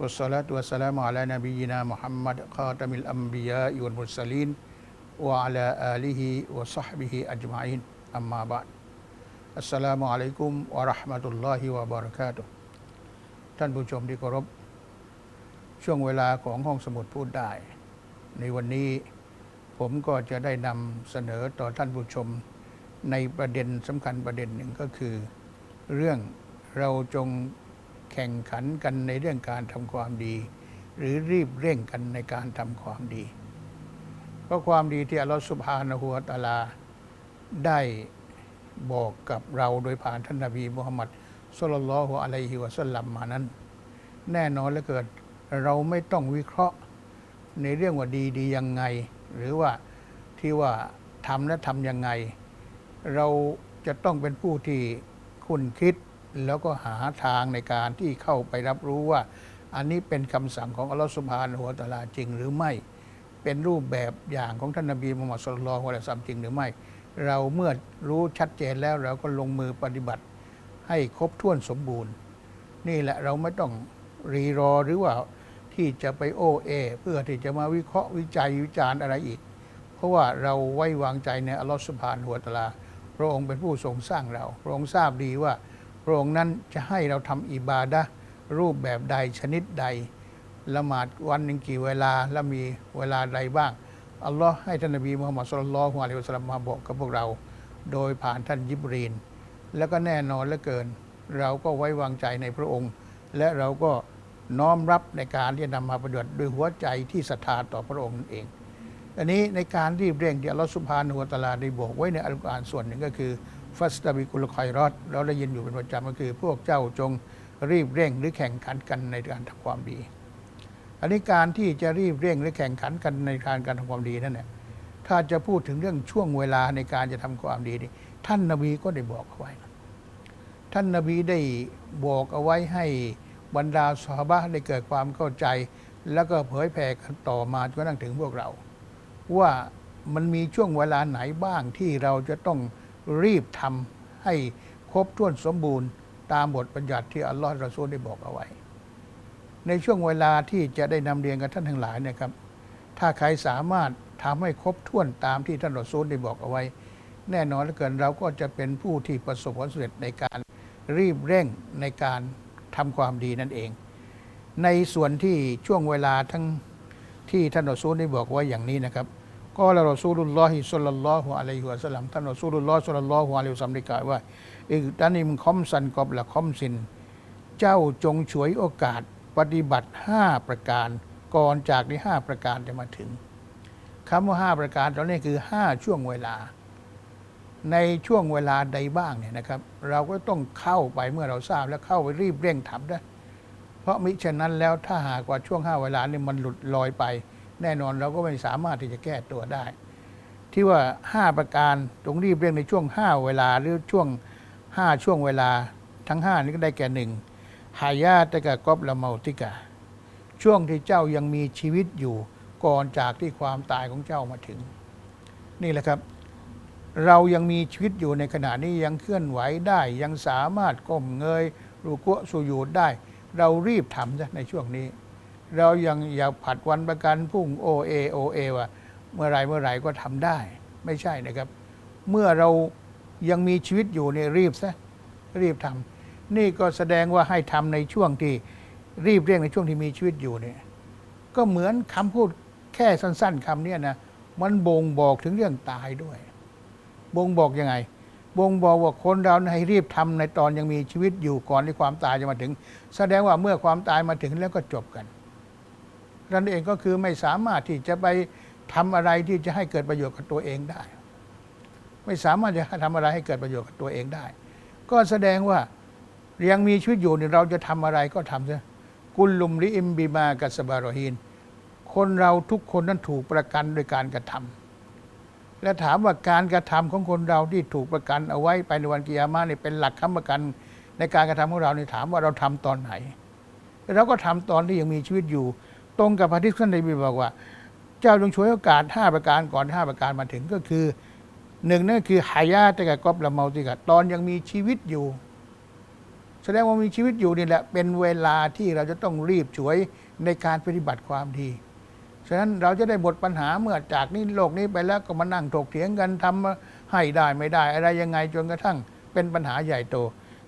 والصلاة والسلام على نبينا محمد خاتم الأنبياء والمرسلين وعلى آله وصحبه أجمعين أما بعد السلام عليكم ورحمة الله وبركاته ท่านผู้ชมที่เคารพ ช่วงเวลาของห้องสมุดพูดได้ ในวันนี้ผมก็จะได้นำเสนอต่อท่านผู้ชม ในประเด็นสำคัญประเด็นหนึ่งก็คือ เรื่องเราจง แข่งขันกันในเรื่องการทำความดี หรือรีบเร่งกันในการทำความดี เพราะความดีที่อัลลอฮฺสุบฮานะฮูวะตาลา ได้บอกกับเราโดยผ่านท่านนบีมุฮัมมัดสุลลัลฮุอะลัยฮิวะสัลลัมมานั้น แน่นอนเหลือเกินเราไม่ต้องวิเคราะห์ในเรื่องว่าดีดียังไง หรือว่าที่ว่าทำและทำยังไง เราจะต้องเป็นผู้ที่คุณคิด แล้วก็หาทางในการที่เข้าไปรับรู้ว่า อันนี้เป็นคำสั่งของอัลลอฮฺสุบฮานะฮูวตาลาจริงหรือไม่ เป็นรูปแบบอย่างของท่านนบีมุฮัมมัดสุลลัลลอฮุอะลัยฮิวะซัมจริงหรือไม่ เราเมื่อรู้ชัดเจนแล้วเราก็ลงมือปฏิบัติ ให้ครบถ้วนสมบูรณ์ นี่แหละเราไม่ต้องรีรอหรือว่าที่จะไปโอเอเพื่อที่จะมาวิเคราะห์วิจัยวิจารณ์อะไรอีก เพราะว่าเราไว้วางใจในอัลลอฮฺสุบฮานะฮูวตาลาพระองค์เป็นผู้ทรงสร้างเรา พระองค์ทราบดีว่า พระองค์นั้นจะให้เราทำอิบาดะรูปแบบใดชนิดใด ละหมาดวันหนึ่งกี่เวลาและมีเวลาใดบ้าง อัลลอฮ์ให้ท่านนบีมุฮัมมัดสุลลัลลอฮุอะลัยฮิวะสัลลัมมาบอกกับพวกเรา โดยผ่านท่านยิบรีน แล้วก็แน่นอนเหลือเกิน เราก็ไว้วางใจในพระองค์ และเราก็น้อมรับในการที่จะนำมาปฏิบัติด้วยหัวใจที่ศรัทธาต่อพระองค์นั่นเอง อันนี้ในการรีบเร่งที่อัลลอฮฺสุบฮานะฮูวะตะลาได้บอกไว้ในอัลกุรอานส่วนหนึ่งก็คือ ฟัสตาบิกุลคอยรอดเราได้ยินอยู่เป็นประจำก็คือ พวกเจ้าจงรีบเร่งหรือแข่งขันกันในการทำความดี อันนี้การที่จะรีบเร่งหรือแข่งขันกันในการการทำความดีนั่นแหละถ้าจะพูดถึงเรื่องช่วงเวลาในการจะทำความดีนี่ท่านนบีก็ได้บอกเอาไว้ ท่านนบีได้บอกเอาไว้ให้บรรดาสหบะได้เกิดความเข้าใจ แล้วก็เผยแผ่กันต่อมาจนกระทั่งถึงพวกเรา ว่ามันมีช่วงเวลาไหนบ้างที่เราจะต้อง รีบทำให้ครบถ้วนสมบูรณ์ ตามบทบัญญัติที่อัลลอฮฺรอซูลได้บอกเอาไว้ ในช่วงเวลาที่จะได้นำเรียนกับท่านทั้งหลายเนะครับ ถ้าใครสามารถทำให้ครบถ้วนตามที่ท่านรอซูลได้บอกเอาไว้ แน่นอนเหลือเกินเราก็จะเป็นผู้ที่ประสบผลสำเร็จในการรีบเร่งในการทำความดีนั่นเอง ในส่วนที่ช่วงเวลาทั้งที่ท่านรอซูลได้บอกไว้อย่างนี้นะครับ ก็ละรอซูลุลลอฮิศ็อลลัลลอฮุอะลัยฮิวะสัลลัมท่านรอซูลุลลอฮ์ศ็อลลัลลอฮุอะลัยฮิวะสัลลัมได้กล่าวว่าอิกตันิมคอมซันกอบละคอมซิน เจ้าจงฉวยโอกาสปฏิบัติ 5 ประการ ก่อนจากที่5ประการจะมาถึงคำว่า 5 ประการตอนนี้คือ 5 ช่วงเวลา ในช่วงเวลาใดบ้างเนี่ยนะครับ เราก็ต้องเข้าไปเมื่อเราทราบแล้วเข้าไปรีบเร่งทำนะเพราะมิฉะนั้นแล้วถ้าหากว่าช่วง 5 เวลานี่มันหลุดลอยไป แน่นอนเราก็ไม่สามารถที่จะแก้ตัวได้ ที่ว่า 5 ประการตรงรีบเร่งในช่วง 5 เวลาหรือช่วง 5 ช่วงเวลาทั้ง 5 นี้ก็ได้แก่หนึ่งหายาตะกะกอบละเมาติกะช่วงที่เจ้ายังมีชีวิตอยู่ก่อนจากที่ความตายของเจ้ามาถึง นี่แหละครับ เรายังมีชีวิตอยู่ในขณะนี้ยังเคลื่อนไหวได้ ยังสามารถก้มเงยรูกุสุยูดได้ เรารีบทำซะในช่วงนี้ เรายังอย่าผัดวันประกันพรุ่งโอเอโอเอว่าเมื่อไรเมื่อไรก็ทำได้ ไม่ใช่นะครับ เมื่อเรายังมีชีวิตอยู่เนี่ยรีบซะรีบทำนี่ก็แสดงว่าให้ทำในช่วงที่รีบเร่งในช่วงที่มีชีวิตอยู่เนี่ยก็เหมือนคำพูดแค่สั้น ๆคำเนี้ยนะมันบ่งบอกถึงเรื่องตายด้วย บ่งบอกยังไง บ่งบอกว่าคนเราให้รีบทำในตอนยังมีชีวิตอยู่ก่อนที่ความตายจะมาถึง แสดงว่าเมื่อความตายมาถึงแล้วก็จบกัน นั่นเองก็คือไม่สามารถที่จะไปทำอะไรที่จะให้เกิดประโยชน์กับตัวเองได้ ไม่สามารถจะทำอะไรให้เกิดประโยชน์กับตัวเองได้ ก็แสดงว่ายังมีชีวิตอยู่เนี่ยเราจะทำอะไรก็ทำซะกุลลุมริอิมบิมากัสบารอฮีนคนเราทุกคนนั้นถูกประกันโดยการกระทำและถามว่าการกระทำของคนเราที่ถูกประกันเอาไว้ไปในวันกิยามะนี่เป็นหลักค้ำประกัน ในการกระทำของเรานี่ถามว่าเราทำตอนไหน เราก็ทำตอนที่ยังมีชีวิตอยู่ ตรงกับพระที่ท่านนบีบอกว่า เจ้าจงช่วยโอกาสห้าประการก่อนห้าประการมาถึงก็คือหนึ่งนั่นคือหายาตะกะกอบละเมาติกะตอนยังมีชีวิตอยู่ แสดงว่ามีชีวิตอยู่นี่แหละ เป็นเวลาที่เราจะต้องรีบช่วยในการปฏิบัติความดีฉะนั้นเราจะได้บทปัญหาเมื่อจากนี้โลกนี้ไปแล้วก็มานั่งถกเถียงกันทำให้ได้ไม่ได้ อะไรยังไงจนกระทั่งเป็นปัญหาใหญ่โต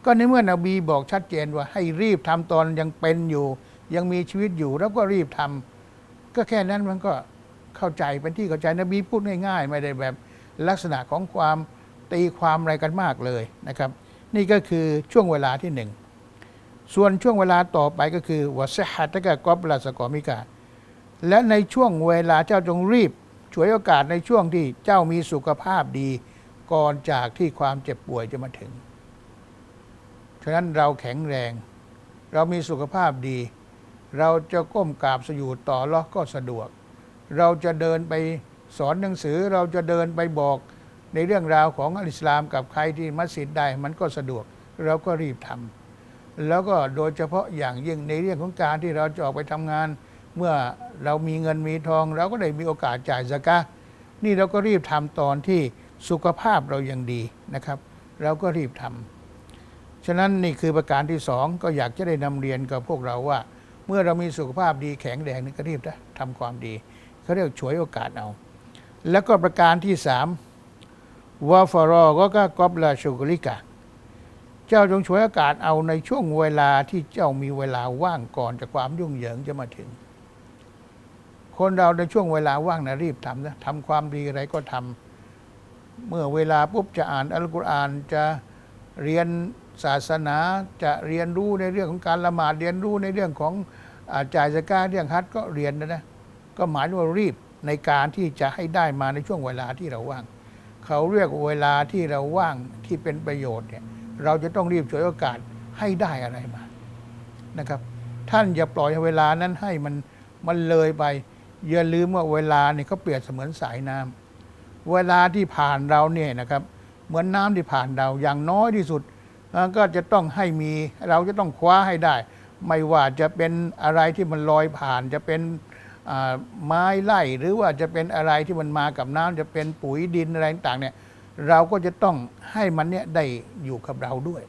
ก็ในเมื่อนบีบอกชัดเจนว่าให้รีบทำตอนยังเป็นอยู่ ยังมีชีวิตอยู่แล้วก็รีบทำก็แค่นั้นมันก็เข้าใจเป็นที่เข้าใจนบีพูดง่าย ๆ ไม่ได้แบบลักษณะของความตีความอะไรกันมากเลยนะครับ นี่ก็คือช่วงเวลาที่หนึ่งส่วนช่วงเวลาต่อไปก็คือวะเซฮัตตะกะกอบลาสกอมิกาและในช่วงเวลาเจ้าจงรีบฉวยโอกาสในช่วงที่เจ้ามีสุขภาพดี ก่อนจากที่ความเจ็บป่วยจะมาถึง ฉะนั้นเราแข็งแรง เรามีสุขภาพดี เราจะก้มกราบสยูดต่อลอก็สะดวก เราจะเดินไปสอนหนังสือเราจะเดินไปบอกในเรื่องราวของอัลอิสลามกับใครที่มัสยิดได้มันก็สะดวก เราก็รีบทำแล้วก็โดยเฉพาะอย่างยิ่งในเรื่องของการที่เราจะออกไปทำงาน เมื่อเรามีเงินมีทอง เราก็ได้มีโอกาสจ่ายสกะนี่เราก็รีบทำตอนที่สุขภาพเรายังดีนะครับ เราก็รีบทำฉะนั้นนี่คือประการที่สองก็อยากจะได้นำเรียนกับพวกเราว่า เมื่อเรามีสุขภาพดีแข็งแรงนี่ก็รีบนะทำความดีเขาเรียกฉวยโอกาสเอา แล้วก็ประการที่สามวาฟารอก็ก็กอบลาชูกลิกะ เจ้าจงฉวยโอกาสเอาในช่วงเวลาที่เจ้ามีเวลาว่างก่อนจากความยุ่งเหยิงจะมาถึง คนเราในช่วงเวลาว่างนะรีบทำนะทำความดีอะไรก็ทำเมื่อเวลาปุ๊บจะอ่านอัลกุรอานจะเรียน ศาสนาจะเรียนรู้ในเรื่องของการละหมาดเรียนรู้ในเรื่องของอาจ่ายสกาเรื่องฮัจญ์ก็เรียนนะนะก็หมายว่ารีบในการที่จะให้ได้มาในช่วงเวลาที่เราว่าง เขาเรียกเวลาที่เราว่างที่เป็นประโยชน์เนี่ยเราจะต้องรีบฉวยโอกาสให้ได้อะไรมานะครับ ท่านอย่าปล่อยเวลานั้นให้มันมันเลยไป อย่าลืมว่าเวลาเนี่ยเขาเปรียบเสมือนสายน้ำเวลาที่ผ่านเราเนี่ยนะครับ เหมือนน้ำที่ผ่านเราอย่างน้อยที่สุด ก็จะต้องให้มีเราจะต้องคว้าให้ได้ ไม่ว่าจะเป็นอะไรที่มันลอยผ่าน จะเป็นไม้ไล่หรือว่าจะเป็นอะไรที่มันมากับน้ำจะเป็นปุ๋ยดินอะไรต่างเนี่ยเราก็จะต้องให้มันเนี่ยได้อยู่กับเราด้วย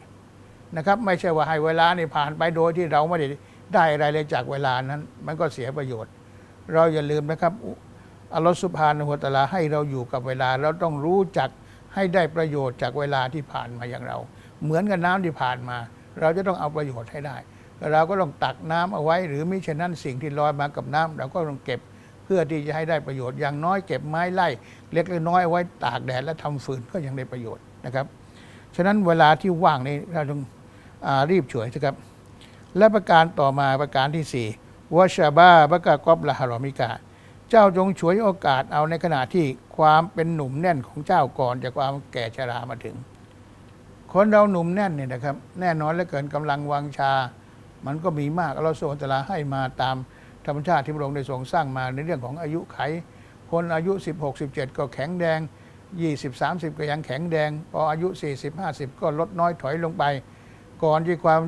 นะครับ ไม่ใช่ว่าให้เวลาเนี่ยผ่านไปโดยที่เราไม่ได้ได้อะไรเลยจากเวลานั้น มันก็เสียประโยชน์ เราอย่าลืมนะครับอัลลอฮฺสุบฮานะฮูวตะอาลาให้เราอยู่กับเวลา เราต้องรู้จักให้ได้ประโยชน์จากเวลาที่ผ่านมาอย่างเรา เหมือนกับน้ำที่ผ่านมา เราจะต้องเอาประโยชน์ให้ได้ เราก็ต้องตักน้ำเอาไว้ หรือมิฉะนั้นสิ่งที่ลอยมากับน้ำเราก็ต้องเก็บเพื่อที่จะให้ได้ประโยชน์อย่างน้อยเก็บไม้ไล่เล็กๆน้อยเอาไว้ตากแดดและทำฟืนก็ยังได้ประโยชน์นะครับฉะนั้นเวลาที่ว่างนี้เราต้องอรีบฉวยนะครับ และประการต่อมาประการที่สี่วชาบาบะกะกอบละฮารอมิกา เจ้าจงฉวยโอกาสเอาในขณะที่ความเป็นหนุ่มแน่นของเจ้าก่อนจากความแก่ชรามาถึง คนเราหนุ่มแน่นเนี่ยนะครับแน่นอนเหลือเกินกำลังวังชา มันก็มีมากเราโซนตลาให้มาตามธรรมชาติที่พระองค์ได้ทรงสร้างมาในเรื่องของอายุไข คนอายุ 16 17 ก็แข็งแดง 20 30 ก็ยังแข็งแดง พออายุ 40 50 ก็ลดน้อยถอยลงไป ก่อนที่ความ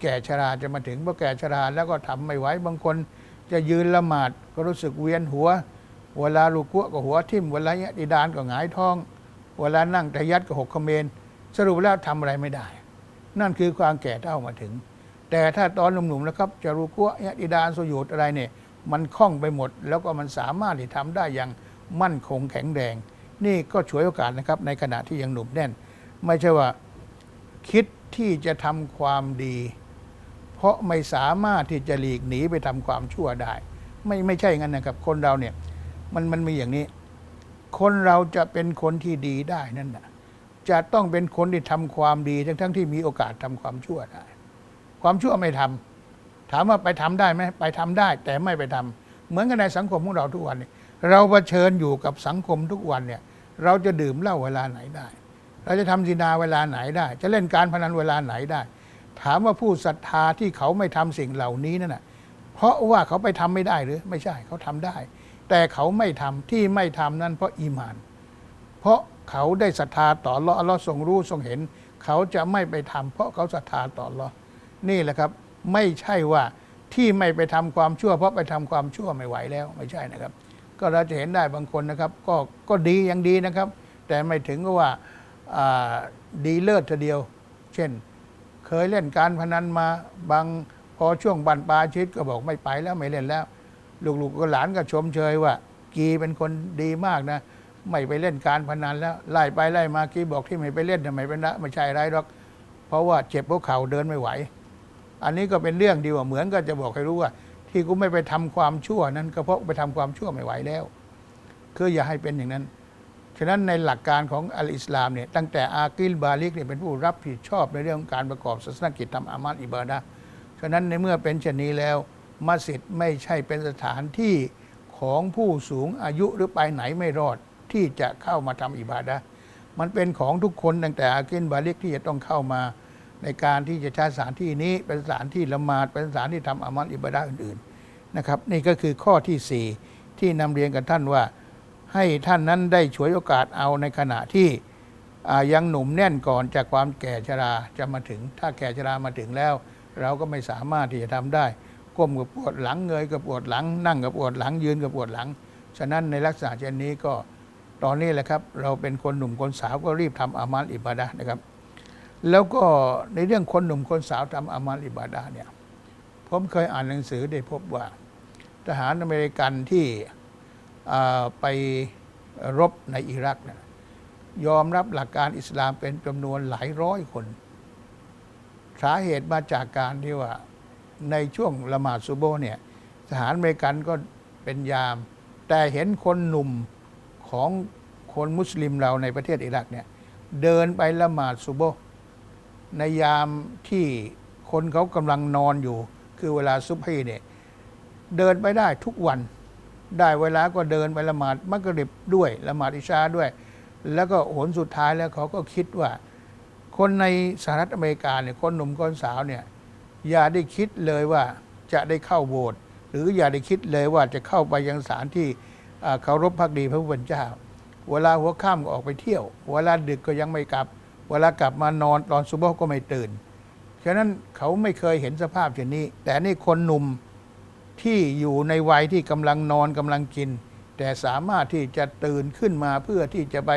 แก่ชราจะมาถึงพอแก่ชราแล้วก็ทำไม่ไหวบางคนจะยืนละหมาดก็รู้สึกเวียนหัวเวลาลูกกัวก็หัวทิ่มเวลาเนี้ยดิดานก็หงายท้อง เวลานั่งตะยัดก็หกเขมร สรุปแล้วทำอะไรไม่ได้ นั่นคือความแก่เท่ามาถึง แต่ถ้าตอนหนุ่มๆนะครับจะรู้กัวเนี้ยดิดานสยุดอะไรเนี่ยมันคล่องไปหมด แล้วก็มันสามารถที่ทำได้อย่างมั่นคงแข็งแรง นี่ก็ฉวยโอกาสนะครับในขณะที่ยังหนุ่มแน่น ไม่ใช่ว่าคิดที่จะทำความดี เพราะไม่สามารถที่จะหลีกหนีไปทำความชั่วได้ ไม่ไม่ใช่งั้นนะครับ คนเราเนี่ยมันมันมีอย่างนี้ คนเราจะเป็นคนที่ดีได้นั่นนะ จะต้องเป็นคนที่ทำความดีทั้งทั้งที่มีโอกาสทำความชั่วได้ ความชั่วไม่ทำถามว่าไปทำได้ไหมไปทำได้ แต่ไม่ไปทำเหมือนกันในสังคมของเราทุกวันนี้เราเผชิญอยู่กับสังคมทุกวันเนี่ย เราจะดื่มเหล้าเวลาไหนได้ เราจะทำซินาเวลาไหนได้ จะเล่นการพนันเวลาไหนได้ ถามว่าผู้ศรัทธาที่เขาไม่ทำสิ่งเหล่านี้นั่นนะเพราะว่าเขาไปทำไม่ได้หรือไม่ใช่เขาทำได้ แต่เขาไม่ทำที่ไม่ทำนั้นเพราะอีมาน เพราะ เขาได้ศรัทธาต่อลเลาะอัลลาะห์ทรงรู้ทรงเห็น เขาจะไม่ไปทำเพราะเขาศรัทธาต่อลเลาะนี่แหละครับ ไม่ใช่ว่าที่ไม่ไปทำความชั่ว เพราะไปทำความชั่วไม่ไหวแล้วไม่ใช่นะครับ ก็เราจะเห็นได้บางคนนะครับ ก็ก็ดียังดีนะครับ แต่ไม่ถึงกับว่าดีเลิศทีเดียว เช่น เคยเล่นการพนันมาบางพอช่วงบันปลายชีวิตก็บอกไม่ไปแล้วไม่เล่นแล้ว ลูกๆก็หลานก็ชมเชยว่ากีเป็นคนดีมากนะ ไม่ไปเล่นการพนันแล้วไล่ไปไล่มากี้บอกที่ไม่ไปเล่นทำไมเป็นนะไม่ใช่ไรหรอก เพราะว่าเจ็บหัวเข่าเดินไม่ไหว อันนี้ก็เป็นเรื่องดีกว่าเหมือนก็จะบอกให้รู้ว่า ที่กูไม่ไปทำความชั่วนั้นก็เพราะไปทำความชั่วไม่ไหวแล้ว คืออย่าให้เป็นอย่างนั้นฉะนั้นในหลักการของอัลอิสลามเนี่ยตั้งแต่อากิลบาลิกเนี่ยเป็นผู้รับผิดชอบในเรื่องของการประกอบศาสนกิจทำอามัลอิบาดะฉะนั้นในเมื่อเป็นเช่นนี้แล้วมัสยิดไม่ใช่เป็นสถานที่ของผู้สูงอายุหรือไปไหนไม่รอด ที่จะเข้ามาทำอิบาดะมันเป็นของทุกคนตั้งแต่อากิลบาลิกที่จะต้องเข้ามาในการที่จะใช้สถานที่นี้เป็นสถานที่ละหมาดเป็นสถานที่ทำอามัลอิบาดะอื่นๆนะครับ นี่ก็คือข้อที่สี่ที่นำเรียนกับท่านว่า ให้ท่านนั้นได้ฉวยโอกาสเอาในขณะที่ยังหนุ่มแน่นก่อนจากความแก่ชราจะมาถึง ถ้าแก่ชรามาถึงแล้ว เราก็ไม่สามารถที่จะทำได้ก้มกับปวดหลังเงยกับปวดหลัง นั่งกับปวดหลังยืนกับปวดหลัง ฉะนั้นในลักษณะเช่นนี้ก็ ตอนนี้แหละครับเราเป็นคนหนุ่มคนสาวก็รีบทำอามัลอิบาดะห์นะครับ แล้วก็ในเรื่องคนหนุ่มคนสาวทำอามัลอิบาดะห์เนี่ยผมเคยอ่านหนังสือได้พบว่า ทหารอเมริกันที่ไปรบในอิรักนี่ยอมรับหลักการอิสลามเป็นจำนวนหลายร้อยคน สาเหตุมาจากการที่ว่าในช่วงละหมาดซุโบเนี่ยทหารอเมริกันก็เป็นยาม แต่เห็นคนหนุ่ม ของคนมุสลิมเราในประเทศอิรักเนี่ยเดินไปละหมาดซุโบในยามที่คนเขากำลังนอนอยู่ คือเวลาซุบฮีเนี่ยเดินไปได้ทุกวัน ได้เวลาก็เดินไปละหมาดมักริบด้วยละหมาดอิชาด้วย แล้วก็หนสุดท้ายแล้วเขาก็คิดว่า คนในสหรัฐอเมริกาเนี่ยคนหนุ่มคนสาวเนี่ยอย่าได้คิดเลยว่าจะได้เข้าโบสถ์หรืออย่าได้คิดเลยว่าจะเข้าไปยังสถานที่ เคารพพักดีพระผู้เป็นเจ้า เวลาหัวค่ำก็ออกไปเที่ยว เวลาดึกก็ยังไม่กลับ เวลากลับมานอนตอนซุบฮ์ก็ไม่ตื่น ฉะนั้นเขาไม่เคยเห็นสภาพเช่นนี้ แต่นี่คนหนุ่มที่อยู่ในวัยที่กำลังนอนกำลังกิน แต่สามารถที่จะตื่นขึ้นมาเพื่อที่จะไป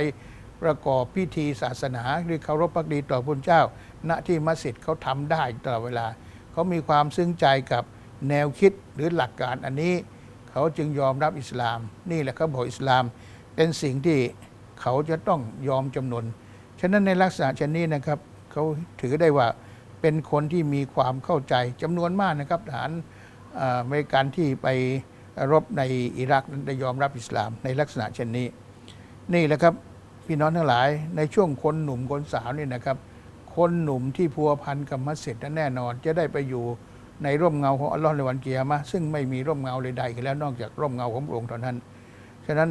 ประกอบพิธีศาสนาหรือเคารพพักดีต่อพระเจ้า ณที่มัสยิดเขาทำได้ตลอดเวลา เขามีความซึ้งใจกับแนวคิดหรือหลักการอันนี้ เขาจึงยอมรับอิสลาม นี่แหละเขาบอกอิสลาม เป็นสิ่งที่เขาจะต้องยอมจำนน ฉะนั้นในลักษณะเช่นนี้นะครับเขาถือได้ว่าเป็นคนที่มีความเข้าใจจำนวนมากนะครับทหารอ่าอเมริกันที่ไปรบในอิรักนั้นได้ยอมรับอิสลามในลักษณะเช่นนี้ นี่แหละครับพี่น้องทั้งหลายในช่วงคนหนุ่มคนสาวนี่นะครับ คนหนุ่มที่พัวพันกับมัสยิดนั้นแน่นอน จะได้ไปอยู่ ในร่มเงาของอัลลอฮ์ในวันเกียรมะซึ่งไม่มีร่มเงาใดๆอีกแล้วนอกจากร่มเงาของพระองค์เท่านั้น ฉะนั้น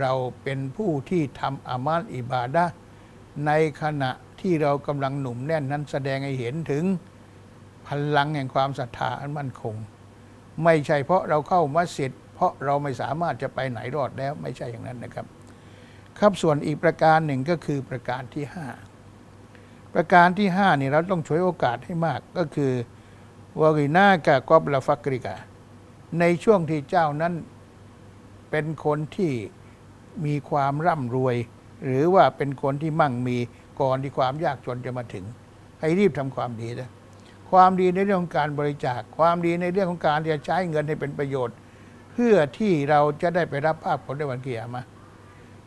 เราเป็นผู้ที่ทำอามัลอิบาดะในขณะที่เรากำลังหนุ่มแน่นนั้นแสดงให้เห็นถึงพลังแห่งความศรัทธาอันมั่นคง ไม่ใช่เพราะเราเข้ามัสยิดเพราะเราไม่สามารถจะไปไหนรอดแล้วไม่ใช่อย่างนั้นนะครับ ครับส่วนอีกประการหนึ่งก็คือประการที่ห้าประการที่ห้านี่เราต้องช่วยโอกาสให้มากก็คือ วารินากะกอบลาฟักริกาในช่วงที่เจ้านั้นเป็นคนที่มีความร่ำรวย หรือว่าเป็นคนที่มั่งมีก่อนที่ความยากจนจะมาถึง ให้รีบทำความดีนะความดีในเรื่องของการบริจาค ความดีในเรื่องของการที่จะใช้เงินให้เป็นประโยชน์ เพื่อที่เราจะได้ไปรับภาพผลในวันเกียรมา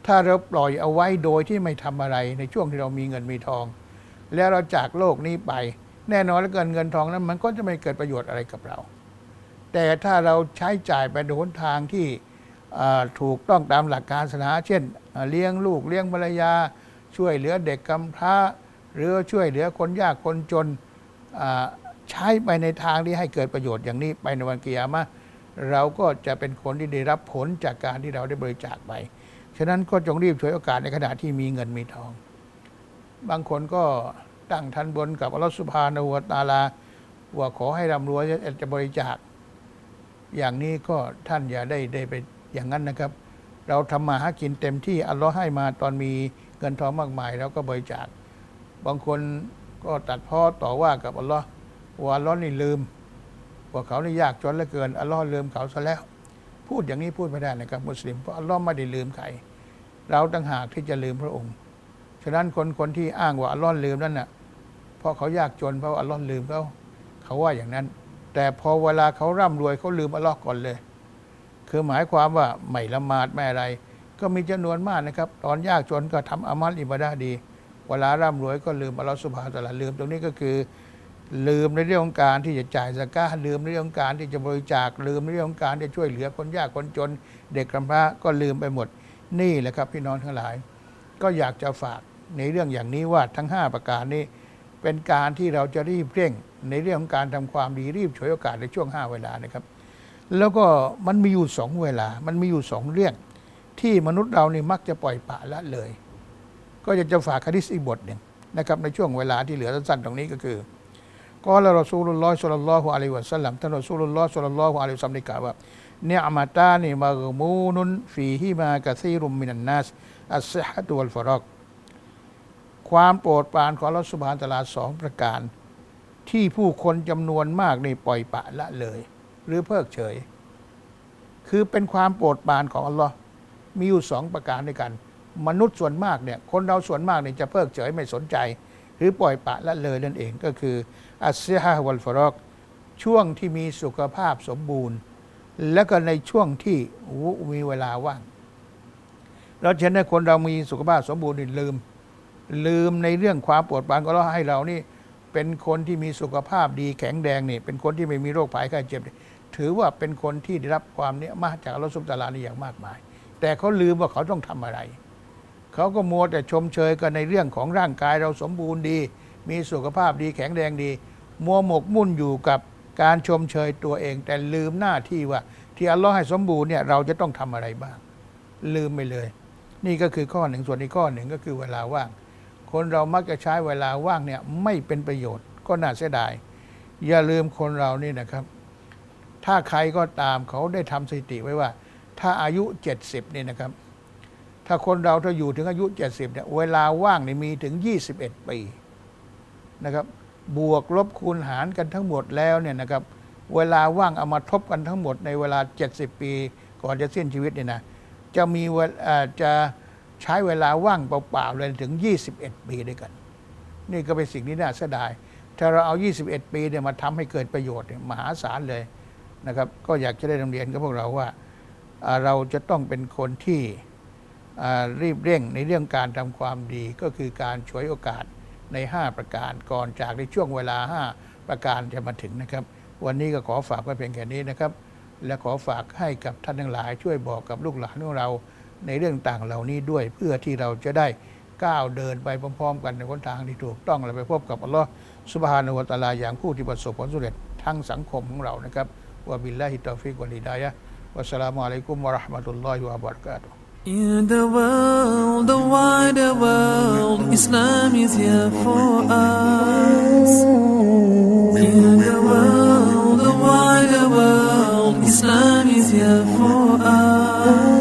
ถ้าเราปล่อยเอาไว้โดยที่ไม่ทำอะไรในช่วงที่เรามีเงินมีทอง แล้วเราจากโลกนี้ไป แน่นอนแล้วเกินเงินทองนั้น มันก็จะไม่เกิดประโยชน์อะไรกับเรา แต่ถ้าเราใช้จ่ายไปในหนทางที่ถูกต้องตามหลักการศาสนา เช่น เลี้ยงลูกเลี้ยงภรรยา ช่วยเหลือเด็กกำพร้า หรือช่วยเหลือคนยากคนจนใช้ไปในทางที่ให้เกิดประโยชน์อย่างนี้ไปในวันกิยามะเราก็จะเป็นคนที่ได้รับผลจากการที่เราได้บริจาคไป ฉะนั้นก็จงรีบฉวยโอกาสในขณะที่มีเงินมีทอง บางคนก็ ตั้งทันบนกับอัลลอฮฺสุบฮานะฮูวตาลา ว่าขอให้ร่ำรวยจะบริจาค อย่างนี้ก็ท่านอย่าได้ได้ไปอย่างนั้นนะครับ เราทำมาหากินเต็มที่อัลลอฮ์ให้มาตอนมีเงินทองมากมายเราก็บริจาค บางคนก็ตัดพ้อต่อว่ากับอัลลอฮ์ว่าอัลลอฮ์นี่ลืม ว่าเขานี่ยากจนเหลือเกินอัลลอฮ์ลืมเขาซะแล้ว พูดอย่างนี้พูดไม่ได้นะครับมุสลิมเพราะอัลลอฮ์ไม่ได้ลืมใครเราต่างหากที่จะลืมพระองค์ ฉะนั้นคนคนที่อ้างว่าอัลลอฮ์ลืมนั่นน่ะ เพราะเขายากจนเพราะอัลลอฮ์ลืมเขาเขาว่าอย่างนั้น แต่พอเวลาเขาร่ำรวยเขาลืมอัลลอฮ์ก่อนเลย คือหมายความว่าไม่ละหมาดไม่อะไร ก็มีจำนวนมากนะครับ ตอนยากจนก็ทำอามัลอิบาดาดี เวลาร่ำรวยก็ลืมอัลลอฮ์สุบฮานตะอาลาลืม ตรงนี้ก็คือ ลืมในเรื่องของการที่จะจ่ายสกาลืมในเรื่องของการที่จะบริจาคลืมในเรื่องของการที่จะช่วยเหลือคนยากคนจน เด็กกำพร้าก็ลืมไปหมด นี่แหละครับพี่น้องทั้งหลาย ก็อยากจะฝากในเรื่องอย่างนี้ว่าทั้ง 5 ประการนี้ เป็นการที่เราจะรีบเร่งในเรื่องของการทำความดีรีบฉวยโอกาสในช่วง 5 เวลานะครับ แล้วก็มันมีอยู่สองเวลา มันมีอยู่สองเรื่อง ที่มนุษย์เรานี่มักจะปล่อยปะละเลย ก็อยากจะฝากคดิษอีกบทหนึ่งนะครับในช่วงเวลาที่เหลือสั้นๆตรงนี้ก็คือก็ละรอซูลุลลอฮ์สุลลัลลอฮุอะลัยฮิวะสัลลัมท่านรอซูลุลลอฮ์สุลลัลลอฮุอะลัยฮิวะสัลลัมได้กล่าวว่าเนียมาตานี่มากมูนุนฟีฮิมากะซีรุมมินันนัสอัสซิฮะตุวัลฟารอก ความโปรดปรานของอัลลอฮ์สุบานตะอาลาสองประการ ที่ผู้คนจำนวนมากนี่ปล่อยปะละเลย หรือเพิกเฉย คือเป็นความโปรดปรานของอัลลอฮ์มีอยู่สองประการด้วยกัน มนุษย์ส่วนมากเนี่ยคนเราส่วนมากเนี่ยจะเพิกเฉยไม่สนใจ หรือปล่อยปะละเลยนั่นเองก็คืออัสซิฮะวัลฟรอกช่วงที่มีสุขภาพสมบูรณ์ แล้วก็ในช่วงที่มีเวลาว่างเราเห็นได้คนเรามีสุขภาพสมบูรณ์ลืม ลืมในเรื่องความปวดปานก็เราให้เรานี่ เป็นคนที่มีสุขภาพดีแข็งแรงนี่ เป็นคนที่ไม่มีโรคภัยไข้เจ็บนี่ถือว่าเป็นคนที่ได้รับความเนี้ยมาจากอัลลอฮฺสุบตาลานี่อย่างมากมาย แต่เขาลืมว่าเขาต้องทำอะไร เขาก็มัวแต่ชมเชยกันในเรื่องของร่างกายเราสมบูรณ์ดี มีสุขภาพดีแข็งแรงดี มัวหมกมุ่นอยู่กับการชมเชยตัวเอง แต่ลืมหน้าที่ว่า ที่อัลลอฮ์ให้สมบูรณ์เนี่ยเราจะต้องทำอะไรบ้าง ลืมไปเลย นี่ก็คือข้อหนึ่งส่วนอีกข้อหนึ่งก็คือเวลาว่าง คนเรามักจะใช้เวลาว่างเนี่ยไม่เป็นประโยชน์ก็น่าเสียดาย อย่าลืมคนเรานี่นะครับ ถ้าใครก็ตามเขาได้ทำสถิติไว้ว่า ถ้าอายุ 70นี่นะครับ ถ้าคนเราถ้าอยู่ถึงอายุ 70เนี่ยเวลาว่างนี่มีถึง 21 ปีนะครับ บวกลบคูณหารกันทั้งหมดแล้วเนี่ยนะครับ เวลาว่างเอามาทบกันทั้งหมดในเวลา 70 ปี ก่อนจะสิ้นชีวิตเนี่ยนะจะมีเวลเอ่อจะ ใช้เวลาว่างเปล่าๆเลยถึง 21 ปีด้วยกัน นี่ก็เป็นสิ่งที่น่าเสียดาย ถ้าเราเอา 21 ปีเนี่ยมาทำให้เกิดประโยชน์มหาศาลเลยนะครับ ก็อยากจะได้นำเรียนกับพวกเราว่า เราจะต้องเป็นคนที่รีบเร่งในเรื่องการทำความดีก็คือการฉวยโอกาสใน 5 ประการก่อนจากในช่วงเวลา 5 ประการจะมาถึงนะครับ วันนี้ก็ขอฝากไว้เพียงแค่นี้นะครับ และขอฝากให้กับท่านทั้งหลายช่วยบอกกับลูกหลานของเรา ในเรื่องต่างเหล่านี้ด้วย เพื่อที่เราจะได้ก้าวเดินไปพร้อมๆ กันในหนทางที่ถูกต้องและไปพบกับอัลลอฮ์สุบฮานะฮูวะตาลาอย่างผู้ที่ประสบผลสำเร็จทั้งสังคมของเรานะครับวะบิลลาฮิตอฟิกวัลฮิดายะวัสสลามุอะลัยกุมวะราะห์มะตุลลอฮิวะบะเราะกาตุ In the world, the wider world, Islam is here for us. In the world, the wider world, Islam is here for us.